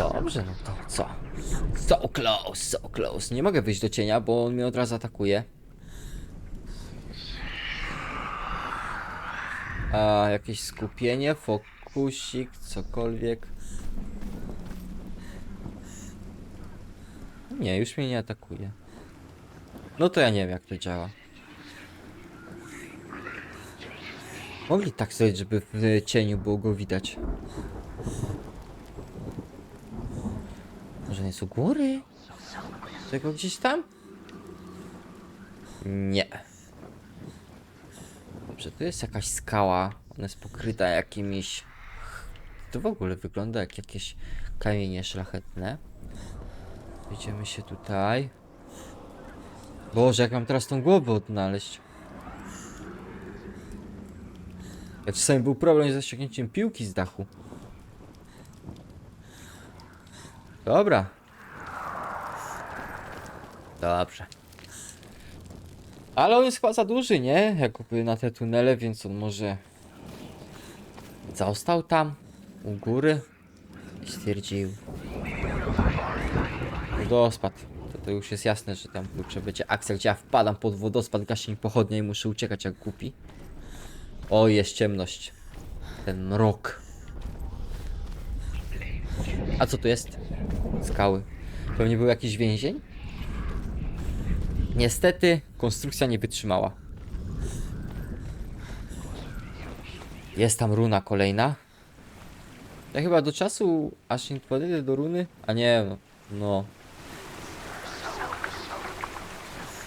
Dobrze, no to co? So close, so close. Nie mogę wyjść do cienia, bo on mnie od razu atakuje. A jakieś skupienie, fokusik, cokolwiek. Nie, już mnie nie atakuje. No to ja nie wiem jak to działa. Mogli tak zrobić, żeby w cieniu było go widać. Może on jest u góry? Tego gdzieś tam? Nie. Dobrze, tu jest jakaś skała. Ona jest pokryta jakimiś... To w ogóle wygląda jak jakieś kamienie szlachetne. Idziemy się tutaj. Boże, jak mam teraz tą głowę odnaleźć? Ja czasami był problem ze ściągnięciem piłki z dachu. Dobra. Dobrze. Ale on jest chyba za duży, nie? Jakby na te tunele, więc on może... Został tam, u góry i stwierdził... Wodospad. To, to już jest jasne, że tam kurczę będzie akcja, gdzie ja wpadam pod wodospad, gaśnie mi pochodnia i muszę uciekać jak głupi. O, jest ciemność. Ten mrok. A co tu jest? Skały. Pewnie był jakiś więzień? Niestety konstrukcja nie wytrzymała. Jest tam runa kolejna. Ja chyba do czasu, aż nie podejdę do runy. A nie, no. no.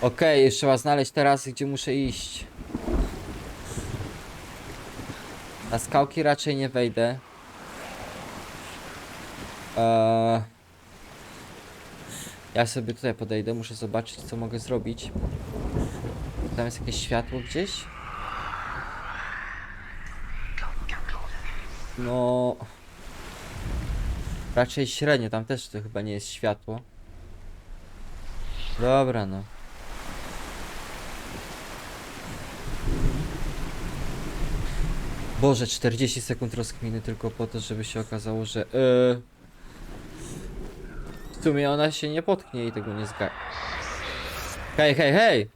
Okej, jeszcze trzeba znaleźć teraz, gdzie muszę iść. Na skałki raczej nie wejdę. Eee, ja sobie tutaj podejdę, muszę zobaczyć co mogę zrobić. Tam jest jakieś światło gdzieś? No... Raczej średnio, tam też to chyba nie jest światło. Dobra no. Boże, 40 sekund rozkminy tylko po to, żeby się okazało, że... Yy, w sumie ona się nie potknie i tego nie zga... Hej, hej, hej!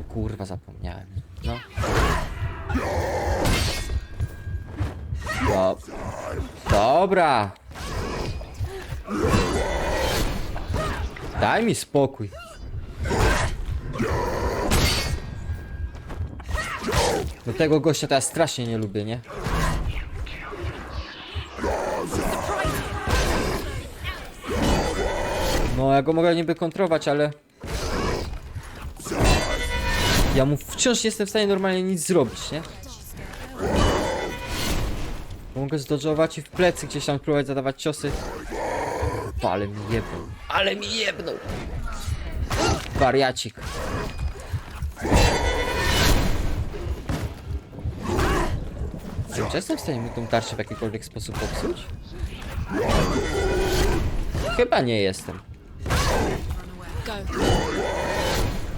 O kurwa, zapomniałem. No. Do... Dobra! Daj mi spokój. Do tego gościa ja strasznie nie lubię, nie? No, ja go mogę niby kontrować, ale... Ja mu wciąż nie jestem w stanie normalnie nic zrobić, nie? Mogę zdodżować i w plecy gdzieś tam próbować zadawać ciosy. Ale mi jebnął. Ale mi jebnął! Wariacik. Czy jestem w stanie mu tą tarczę w jakikolwiek sposób popsuć? Chyba nie jestem.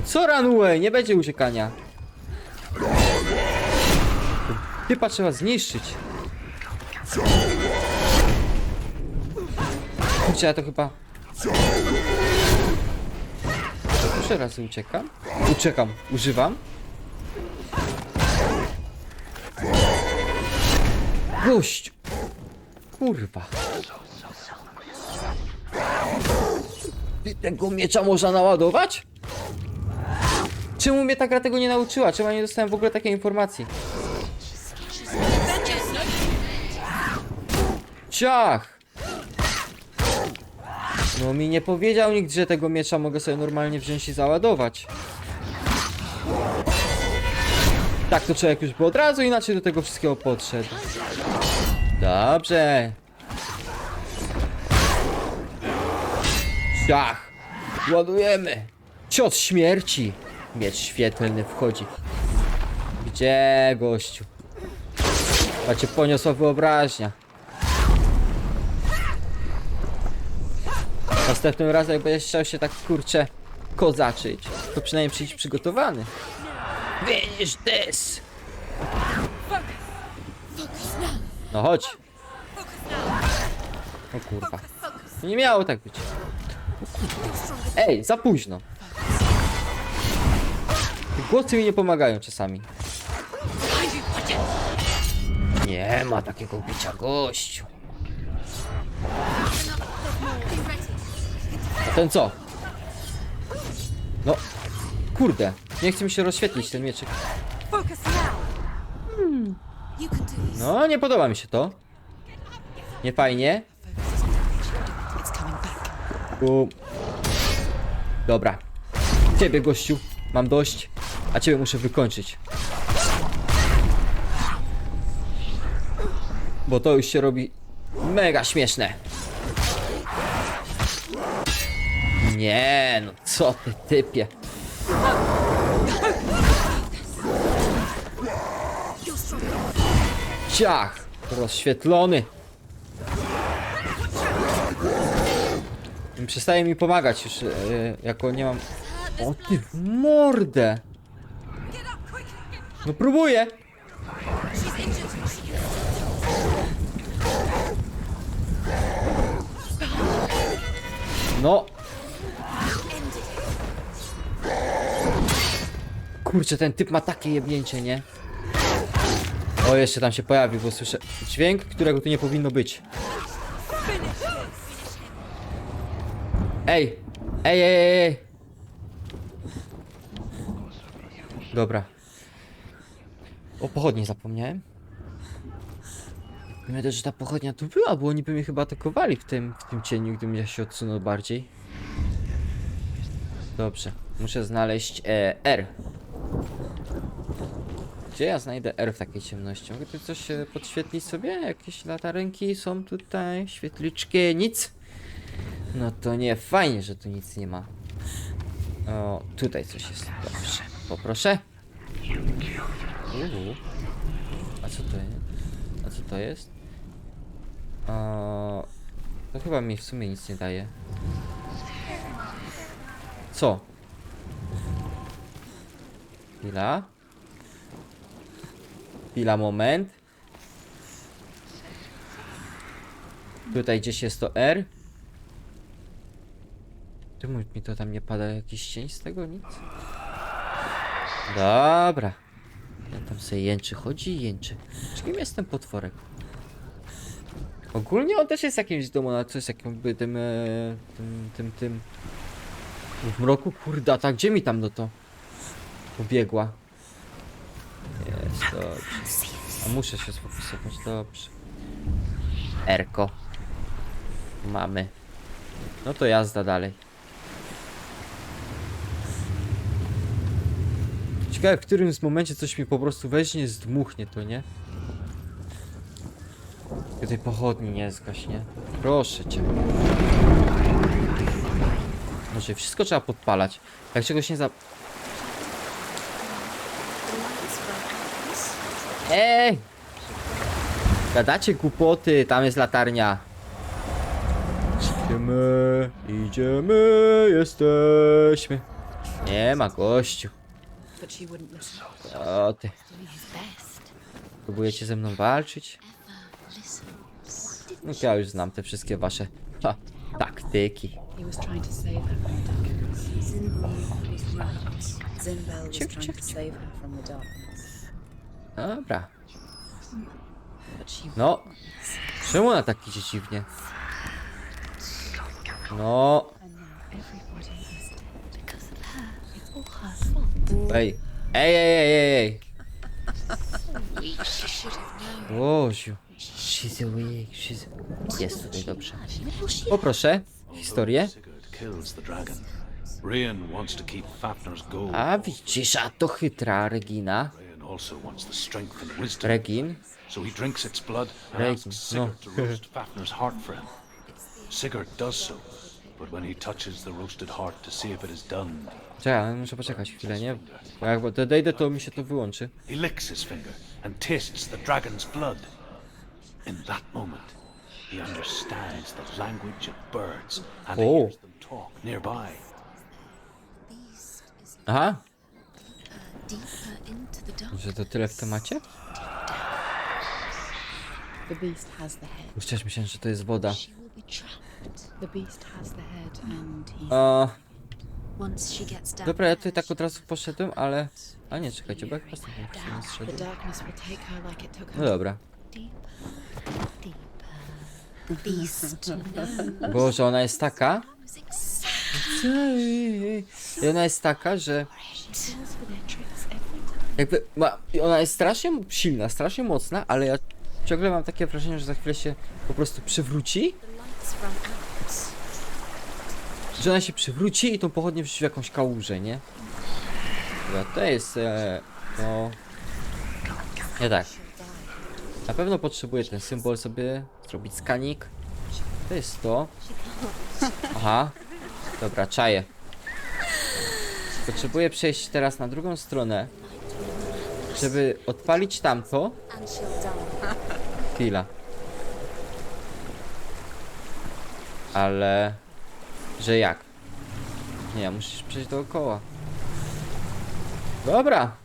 Co Runway? Nie będzie uciekania. Typa trzeba zniszczyć. Kurczę, to chyba... Trzy razy uciekam. Uciekam, używam. Gość! Kurwa. Tego miecza można naładować? Czemu mnie ta gra tego nie nauczyła? Czemu nie dostałem w ogóle takiej informacji? Ciach! No mi nie powiedział nikt, że tego miecza mogę sobie normalnie wziąć i załadować. Tak to człowiek już by od razu inaczej do tego wszystkiego podszedł. Dobrze. Ciach! Ładujemy! Cios śmierci! Miecz świetlny wchodzi. Gdzie, gościu? Macie poniosła wyobraźnia. Następnym razem, jak będziesz chciał się tak kurczę kozaczyć, to przynajmniej przyjdź przygotowany. Finish this! No chodź. O kurwa. Nie miało tak być. Ej, za późno. Głosy mi nie pomagają czasami. Nie ma takiego bicia gościu. A ten co? No, kurde, nie chce mi się rozświetlić ten mieczyk. This. No, nie podoba mi się to. Nie fajnie. U... Dobra. Ciebie, gościu, mam dość, a ciebie muszę wykończyć. Bo to już się robi mega śmieszne. Nie, no co ty typie. Ciach! Rozświetlony. Przestaje mi pomagać już, e, jako nie mam... O ty mordę! No próbuję! No! Kurczę, ten typ ma takie jebnięcie, nie? O, jeszcze tam się pojawił, bo słyszę dźwięk, którego tu nie powinno być. Ej! Ej, ej, ej, ej! Dobra. O pochodni zapomniałem. Też, że ta pochodnia tu była, bo oni by mnie chyba atakowali w tym, w tym cieniu, gdybym ja się odsunął bardziej. Dobrze, muszę znaleźć e, R. Gdzie ja znajdę R w takiej ciemności? Mogę tu coś e, podświetlić sobie? Jakieś latarenki są tutaj? Świetliczki? Nic? No to nie, fajnie, że tu nic nie ma. O, tutaj coś jest. Dobrze, poproszę. Uuu. A co to jest? A co to jest? O, to chyba mi w sumie nic nie daje. Co? Chwila. Chwila, moment. Tutaj gdzieś jest to R. Czemu mi to tam nie pada jakiś cień z tego? Nic. Dobra. Ja tam sobie jęczy, chodzi i jęczy. Czy kim jest ten potworek? Ogólnie on też jest jakimś demona, coś jakby tym, e, tym, tym, tym... W mroku? Kurde, a tak gdzie mi tam no to pobiegła? Jest, dobrze. A muszę się sfokusować, dobrze. Erko. Mamy. No to jazda dalej. Ciekawe, w którym z momencie coś mi po prostu weźmie, zdmuchnie to, nie? Tej pochodni nie zgaśnie. Proszę cię. Może wszystko trzeba podpalać. Jak czegoś nie za... Ej! Gadacie głupoty, tam jest latarnia. Idziemy, idziemy, jesteśmy. Nie ma gościu. But she wouldn't listen. O ty. Próbujecie ze mną walczyć? No ja już znam te wszystkie wasze ha, taktyki. He was trying to save her from darkness. Zinbal is right. Zinbal was Ciu, trying ciu, to ciu. save her from the darkness. Dobra. But she No. Czemu ona tak idzie dziwnie? No. And now everybody is dead because of her. It's all her fault. Ej. Ej, ej, ej, ej, ej. Łoziu. She's awake, she's... Jest tutaj dobrze. Poproszę. Historię. A widzisz, a to chytra Regina. Regin. Regin, no. Sigurd does so, but when he touches the roasted heart to see if it is done, Czekaj, muszę poczekać chwilę, nie? Bo jak dojdę, to mi się to wyłączy. he licks his finger and tastes the dragon's blood. In that moment, he understands the language of birds and Oh. hears them talk nearby. Aha, deeper into the dark. że to tyle w temacie? The beast has the head. Już myślałem, że to jest woda. She will be trapped. Dobra, ja tutaj tak od razu poszedłem, ale... A nie, czekajcie, bo jak her. No dobra. Boże, ona jest taka... I ona jest taka, że jakby ma, ona jest strasznie silna, strasznie mocna, ale ja ciągle mam takie wrażenie, że za chwilę się po prostu przewróci, the lights run out. Że ona się przewróci i tą pochodnię wrzuci w jakąś kałużę, nie? Dobra, to jest e, to... Nie tak. Na pewno potrzebuję ten symbol sobie zrobić skanik. To jest to. Aha. Dobra, czaję. Potrzebuję przejść teraz na drugą stronę, żeby odpalić tamto. Chwila. Ale... Że jak? Nie, musisz przejść dookoła. Dobra.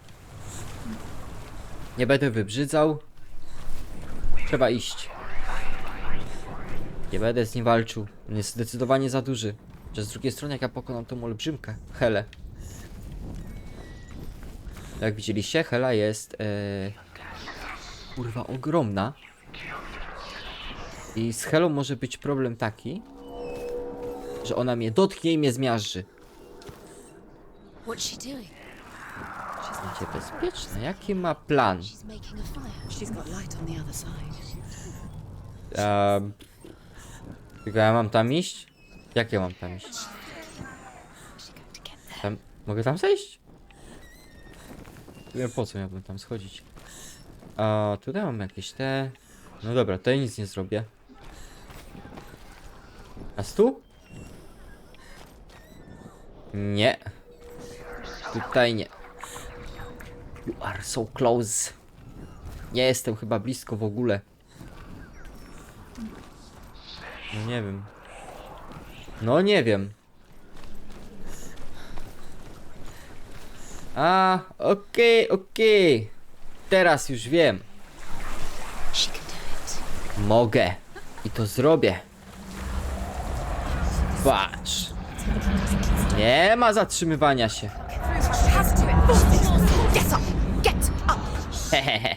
Nie będę wybrzydzał. Trzeba iść. Nie będę z nim walczył. On jest zdecydowanie za duży. Że z drugiej strony jak ja pokonam tą olbrzymkę, Helę. Jak widzieliście, Hela jest... E, kurwa ogromna. I z Helą może być problem taki, że ona mnie dotknie i mnie zmiażdży. Będzie bezpieczna. Jaki ma plan? Um, tylko ja mam tam iść? Jak ja mam tam iść? Tam, mogę tam zejść? Nie wiem po co miałbym tam schodzić. A tutaj mam jakieś te... No dobra, tutaj nic nie zrobię. A tu? Nie. Tutaj nie. You are so close. Nie jestem chyba blisko w ogóle. No nie wiem. No nie wiem. A, okej, okej. Teraz już wiem. Mogę. I to zrobię. Patrz. Nie ma zatrzymywania się. Hehehe.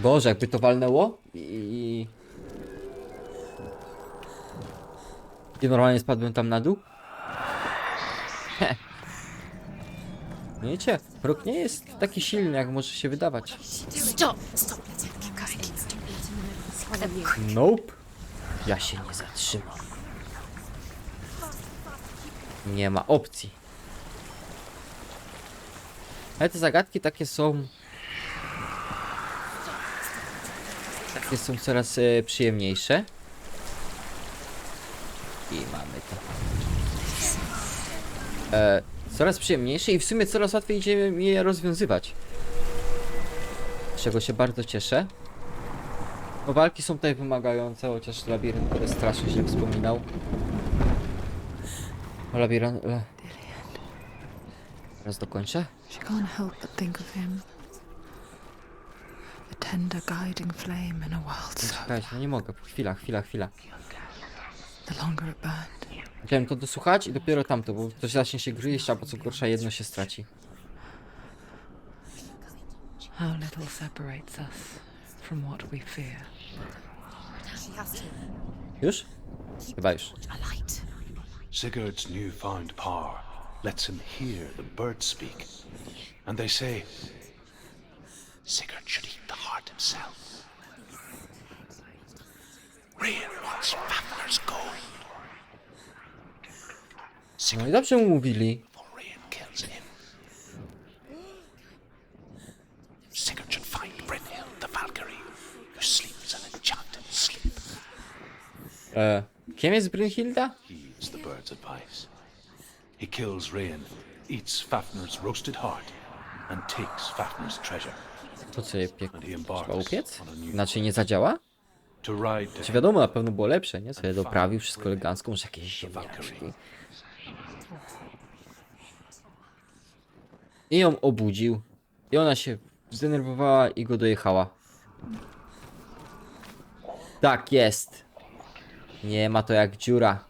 Boże, jakby to walnęło i... I normalnie spadłem tam na dół? Wiecie, próg nie jest taki silny, jak może się wydawać. Stop! Stop! Nope. Ja się nie zatrzymam. Nie ma opcji. Ale te zagadki takie są... Takie są coraz e, przyjemniejsze. I mamy to. E, coraz przyjemniejsze i w sumie coraz łatwiej idzie je rozwiązywać. Z czego się bardzo cieszę. No walki są tutaj wymagające, chociaż labirynt jest strasznie źle wspominał. O labirynt... Le... Teraz dokończę. She can't help but think of him. A tender guiding flame in a soul. Czekajcie, no nie mogę. Chwila, chwila, chwila. The longer it burned, Chciałem to dosłuchać i dopiero tamto, bo to zacznie się gry jeszcze, a po co gorsza jedno się straci. how little separates us from what we fear. She has to. Już? Chyba już. Sigurd's newfound power lets him hear the birds speak. And they say, Sigurd should eat the heart himself. Rian wants Fafnir's gold. No i dobrze mu mówili. before Rian kills him. Sigurd should find Brynhild the Valkyrie, who sleeps an enchanted sleep. E, kim jest Brynhilda? Heeds the bird's advice. He kills Rian, eats Fafnir's roasted heart, and takes Fafnir's treasure To co je piek... And he Trzeba embarks upiec? Inaczej nie zadziała? to ride to Czy wiadomo, na pewno było lepsze, nie? Sobie doprawił wszystko elegancko, może jakieś ziemniaczki. I ją obudził. I ona się zdenerwowała i go dojechała. Tak jest. Nie ma to jak dziura.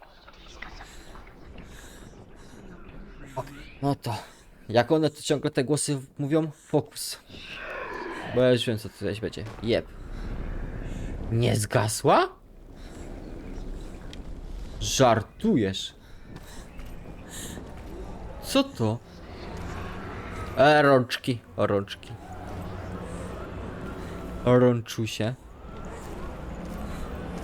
No to. Jak one to ciągle te głosy mówią? Fokus. Bo ja już wiem co tutaj będzie. Jeb. Nie zgasła? Żartujesz. Co to? E, rączki. Rączki. Rączusie.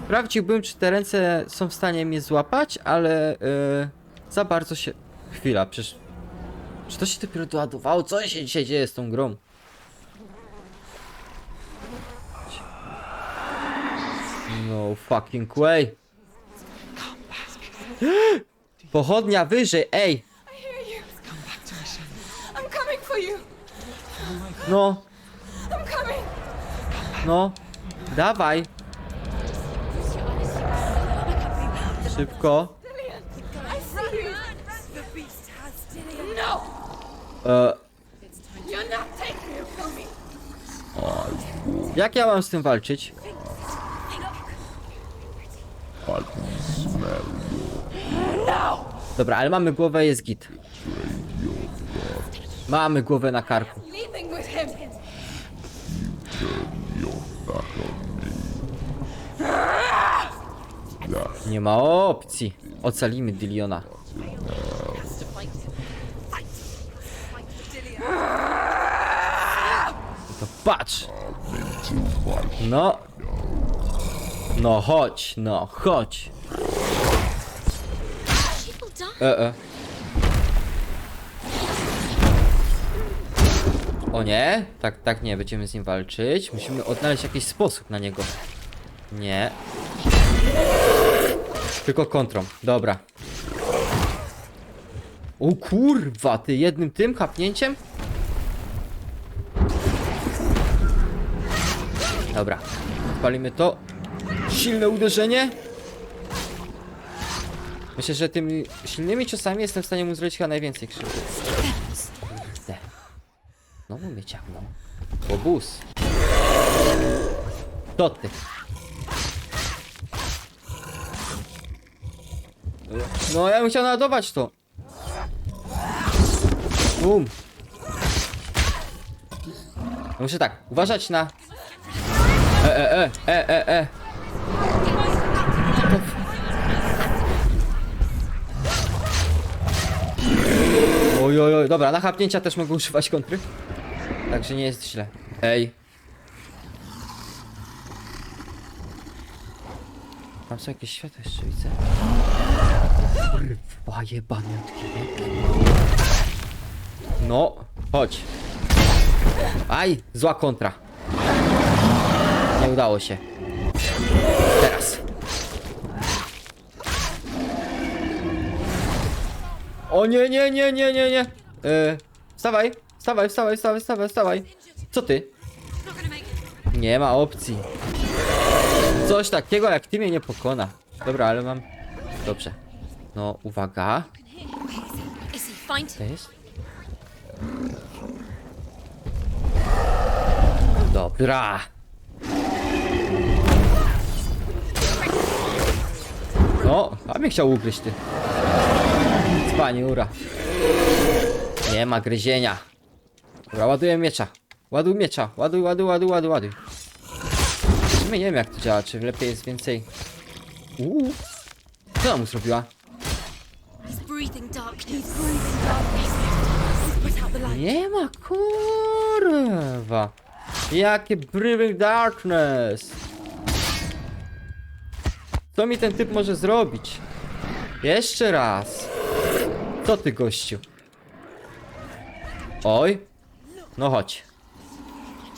Sprawdziłbym, czy te ręce są w stanie mnie złapać, ale yy, za bardzo się... Chwila, przecież... Czy to się dopiero doładowało? Co się dzisiaj dzieje z tą grą? No fucking way. Pochodnia wyżej, ej! No, no. Dawaj. No, E, jak ja mam z tym walczyć? Dobra, ale mamy głowę, jest git. Mamy głowę na karku. Leaving with him. Nie ma opcji. Ocalimy Diliona. To patrz. No. No chodź, no chodź. E, e. O nie, tak, tak nie, będziemy z nim walczyć. Musimy odnaleźć jakiś sposób na niego. Nie. Tylko kontrą, dobra. O kurwa, ty jednym tym chapnięciem? Dobra, palimy to. Silne uderzenie. Myślę, że tymi silnymi ciosami jestem w stanie mu zrobić chyba najwięcej krzywdy. Kurde. Znowu mnie ciągnął. Obóz. To ty. No ja bym chciał naładować to. Bum. Muszę tak, uważać na... E, e, e, e, e, e. Oj, oj, oj, dobra, na chapnięcia też mogę używać kontry. Także nie jest źle. Ej. Tam są jakieś światła jeszcze widzę. Kurwa, jebany. No, chodź. Aj, zła kontra. Nie udało się. Teraz. O nie, nie, nie, nie, nie, nie. Yy, wstawaj, wstawaj, wstawaj, wstawaj, wstawaj, wstawaj. Co ty? Nie ma opcji. Coś takiego jak ty mnie nie pokona. Dobra, ale mam... Dobrze. No, uwaga. To jest? Dobra. No, a mnie chciał ugryźć ty. Spaniura. Nie ma gryzienia. Dobra, ładuję miecza. Ładuj miecza. Ładuj, ładuj, ładuj, ładuj, ładuj. Sumie nie wiem jak to działa, czy lepiej jest więcej... Uuu. Co ona mu zrobiła? He's breathing darkness. Breathing darkness. Put out the light. Nie ma kurwa. Jakie breathing darkness. Co mi ten typ może zrobić? Jeszcze raz. Co ty gościu? Oj. No chodź.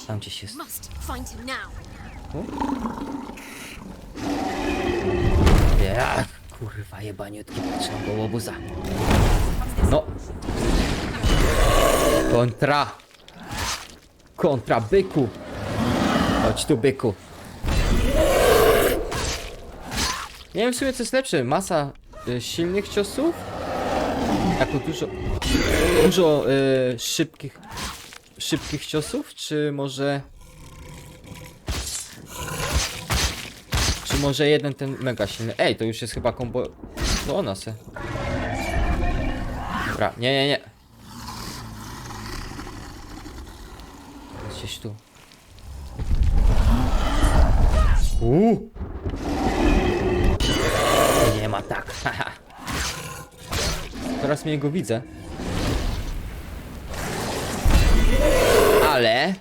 Tam gdzieś jest. Must find him now. Jak jebaniutki patrzą łobuza. No. Kontra. Kontra byku. Chodź tu byku. Nie wiem w sumie co jest lepsze, masa y, silnych ciosów? Jako dużo, dużo y, szybkich, szybkich ciosów, czy może... może jeden ten mega silny? Ej, to już jest chyba kombo... Do ona se. Dobra, nie, nie, nie. Gdzieś tu. Uuu. Nie ma tak. haha. Teraz mnie go widzę. Ale...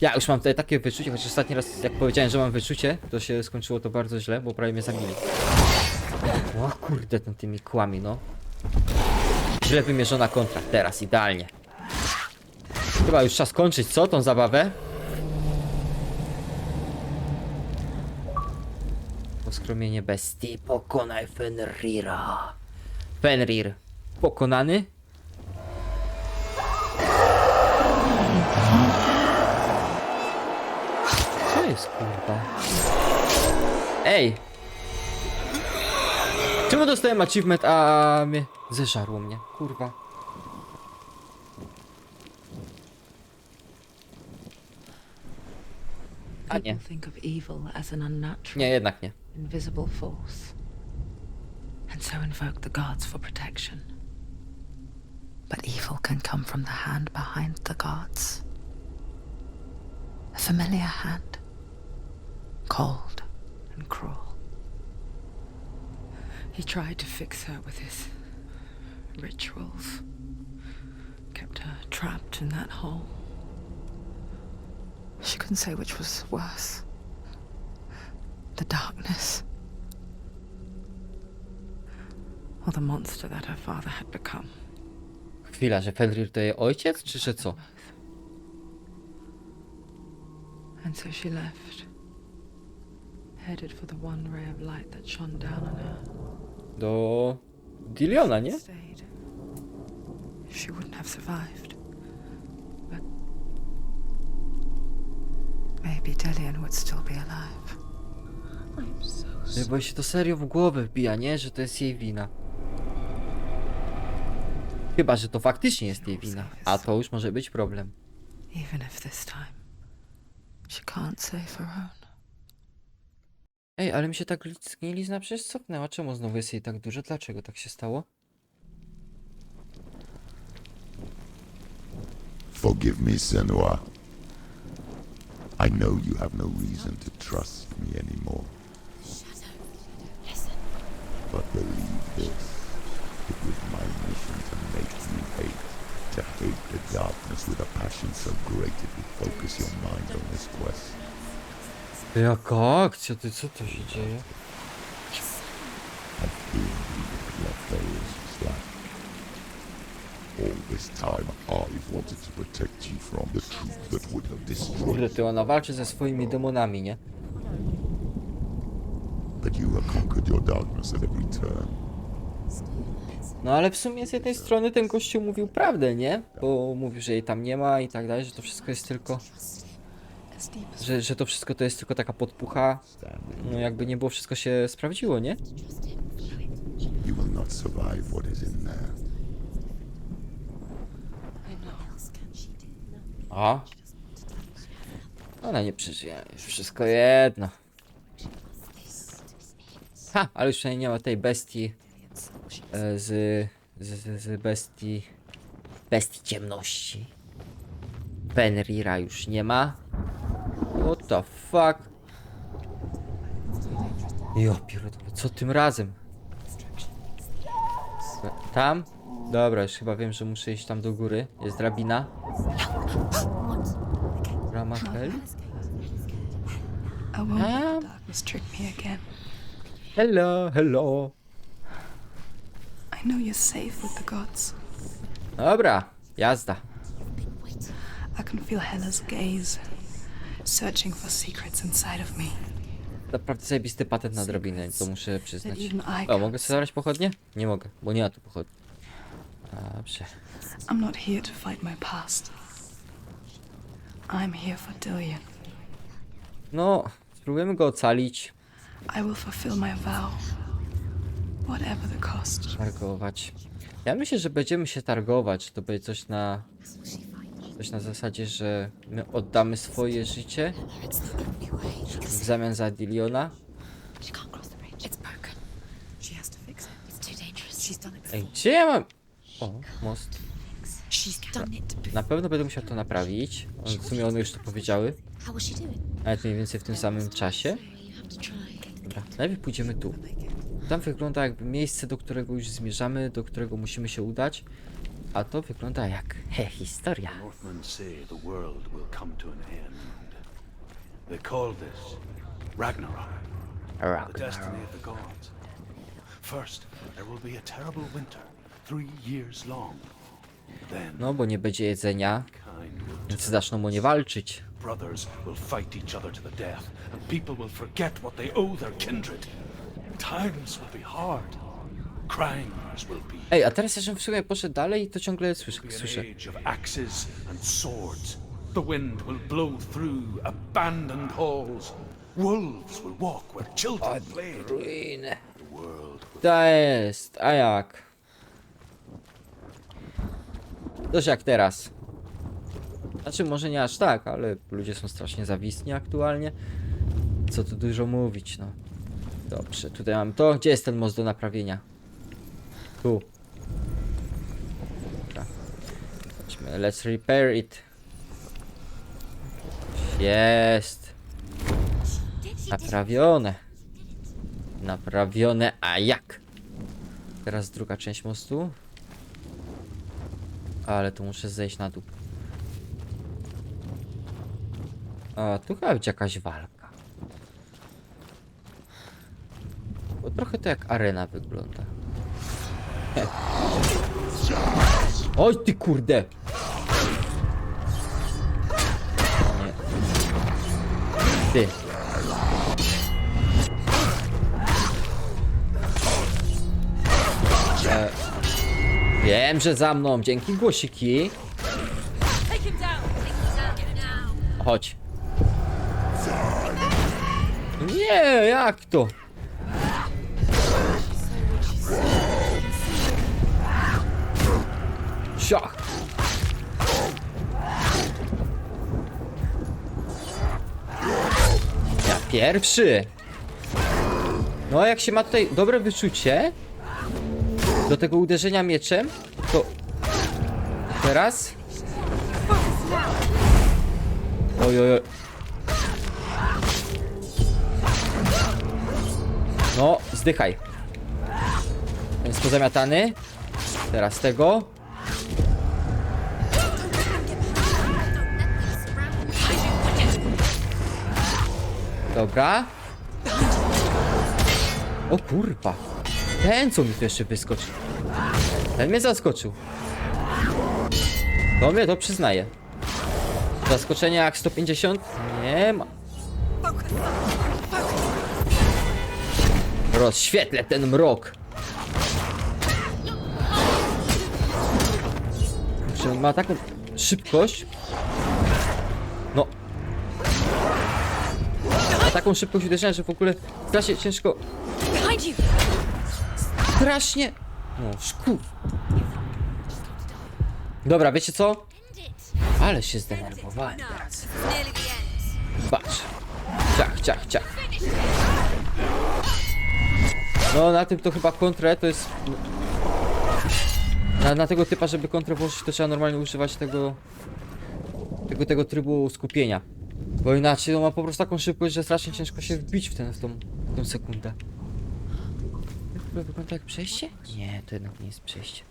Ja już mam tutaj takie wyczucie, choć ostatni raz jak powiedziałem, że mam wyczucie, to się skończyło to bardzo źle, bo prawie mnie zabili. O kurde, ten tymi kłami, no. Źle wymierzona kontra, teraz idealnie. Chyba już czas kończyć, co, tą zabawę? Poskromienie bestii, pokonaj Fenrira. Fenrir, pokonany? Jest kurwa? Ej! Czemu dostałem achievement, a mnie zeżarło mnie? Kurwa. A nie. Think of evil as an unnatural, Nie, jednak nie. invisible force, and so invoke the gods for protection. But evil can come from the hand behind the gods. A familiar hand. Cold and cruel. He tried to fix her with his rituals, kept her trapped in that hole. She couldn't say which was worse. The darkness. or the monster that her father had become. Chwila, że Fenrir to jej ojciec, czy że co? And so she left, headed for the one ray of light that shone down on her. Do... Diliona, nie? Stayed. She wouldn't have survived. But Maybe Dillian would still be alive. Bo jej się to serio w głowę wbija, nie? Że to jest jej wina. Chyba, że to faktycznie jest jej wina. A to już może być problem. even if this time She can't save her own. Ej, ale mi się tak lic- lizna przecież cofnęła. Czemu znowu jest jej tak dużo? Dlaczego tak się stało? Forgive me, Senua. I know you have no reason to trust me anymore. But believe this. It was my mission to make you hate. To hate the darkness with a passion so great it would focus your mind on this quest. Jaka akcja? Ty co to się dzieje? Kurde, ty ona walczy ze swoimi demonami, nie? No ale w sumie z jednej strony ten gościu mówił prawdę, nie? Bo mówił, że jej tam nie ma i tak dalej, że to wszystko jest tylko... Że, że to wszystko to jest tylko taka podpucha. No jakby nie było, wszystko się sprawdziło, nie? You will not survive what is in there. A? Ona nie przeżyje, już wszystko jedno. Ha, ale już przynajmniej nie ma tej bestii e, z, z, z, bestii bestii ciemności. Fenrira już nie ma. What the fuck? Jo, pierdolę, co tym razem? Tam? Dobra, już chyba wiem, że muszę iść tam do góry. Jest drabina. Ramachel? Hello, hello. I know you're safe with the gods. Dobra, jazda. I can feel Hela's gaze, searching for secrets inside of me. Naprawdę zajebisty patent na drabinę, to muszę przyznać. O, mogę sobie zabrać pochodnie? Nie mogę, bo nie ma tu pochodni. Dobrze. I'm not here to fight my past. I'm here for Dillian. No, spróbujemy go ocalić, I will fulfill my vow, whatever the cost. targować. Ja myślę, że będziemy się targować, to będzie coś na... Coś na zasadzie, że my oddamy swoje życie w zamian za Diliona. Ej, gdzie ja mam... O, most. Na pewno będę musiał to naprawić. W sumie one już to powiedziały. Nawet mniej więcej w tym samym czasie. Dobra, najpierw pójdziemy tu. Tam wygląda jakby miejsce, do którego już zmierzamy, do którego musimy się udać. A to wygląda jak he, historia. Northmen say the world will come to an end. They call this Ragnarok, the destiny of the gods. First, there will be a terrible winter, three years long. Then, No, bo nie będzie jedzenia, kind will więc zaczną o nie walczyć. brothers will fight each other to the death, and people will forget what they owe their kindred. Times will be hard. Ej, a teraz jeszcze w sumie poszedł dalej, to ciągle słyszę. słyszę. The wind will blow through abandoned halls. Wolves will walk where children played. Ruiny. To jest, a jak? Coś jak teraz. Znaczy, może nie aż tak, ale ludzie są strasznie zawistni aktualnie. Co tu dużo mówić, no. Dobrze, tutaj mam to. Gdzie jest ten most do naprawienia? Tu. Chodźmy, let's repair it. Jest. Naprawione. Naprawione, a jak? Teraz druga część mostu. Ale tu muszę zejść na dół. A, tu chyba będzie jakaś walka. Bo trochę to jak arena wygląda. Oj ty kurde! Ty. E, wiem, że za mną. Dzięki głosiki. Chodź. Nie, jak to? Pierwszy. No, jak się ma tutaj dobre wyczucie do tego uderzenia mieczem, to teraz Oj, oj, oj. No, zdychaj. Jest pozamiatany. Teraz tego. Dobra. O kurwa. Ten co mi tu jeszcze wyskoczył. Ten mnie zaskoczył. To mnie to przyznaję. Zaskoczenie jak 150? Nie ma. Rozświetlę ten mrok. On ma taką szybkość. Taką szybkość uderzenia, że w ogóle strasznie ciężko. Strasznie. No, szkur. Dobra, wiecie co? Ale się zdenerwowałem teraz. Patrz. Ciach, ciach, ciach. No na tym to chyba kontrę to jest... Na, na tego typa, żeby kontrę włożyć, to trzeba normalnie używać tego... Tego, tego trybu skupienia. Bo inaczej on ma po prostu taką szybkość, że strasznie ciężko się wbić w, ten, w, tą, w tą sekundę. Ogóle wygląda jak przejście? Nie, to jednak nie jest przejście.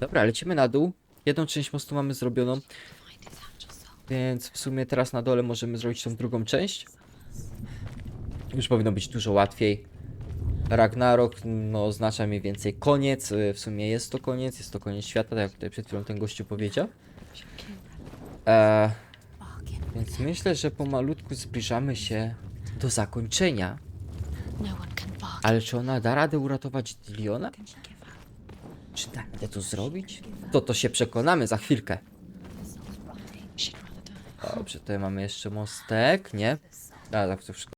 Dobra, lecimy na dół. Jedną część mostu mamy zrobioną. Więc w sumie teraz na dole możemy zrobić tą drugą część. Już powinno być dużo łatwiej. Ragnarok no, oznacza mniej więcej koniec. y, W sumie jest to koniec, jest to koniec świata, tak jak tutaj przed chwilą ten gościu powiedział. E, więc myślę, że pomalutku zbliżamy się do zakończenia. No. Ale czy ona da radę uratować Diliona? Czy da radę to zrobić? To to się przekonamy za chwilkę. Dobrze, tutaj mamy jeszcze mostek, nie? A, tak to wszystko